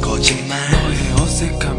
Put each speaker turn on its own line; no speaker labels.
거짓말. 너의
어색함